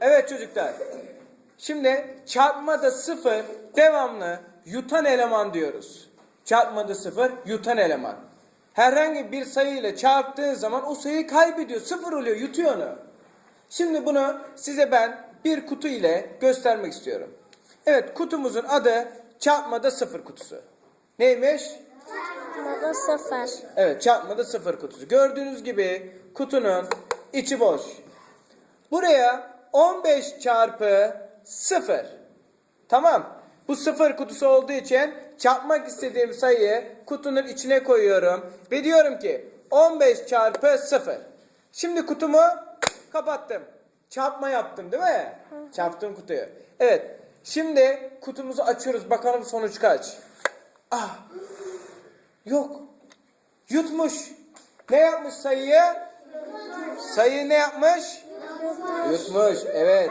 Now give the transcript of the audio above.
Evet çocuklar. Şimdi çarpmada sıfır devamlı yutan eleman diyoruz. Çarpmada sıfır yutan eleman. Herhangi bir sayı ile çarptığın zaman o sayıyı kaybediyor. Sıfır oluyor yutuyor onu. Şimdi bunu size ben bir kutu ile göstermek istiyorum. Evet kutumuzun adı çarpmada sıfır kutusu. Neymiş? Baba sıfır. Evet çarpmada sıfır kutusu. Gördüğünüz gibi kutunun içi boş. Buraya 15 çarpı 0. Tamam. Bu sıfır kutusu olduğu için çarpmak istediğim sayıyı kutunun içine koyuyorum. Ve diyorum ki 15 çarpı 0. Şimdi kutumu kapattım. Çarpma yaptım değil mi? Çarptım kutuyu. Evet. Şimdi kutumuzu açıyoruz. Bakalım sonuç kaç? Ah. Yok. Yutmuş. Ne yapmış sayıyı? Sayıyı ne yapmış? Yutmuş. Evet.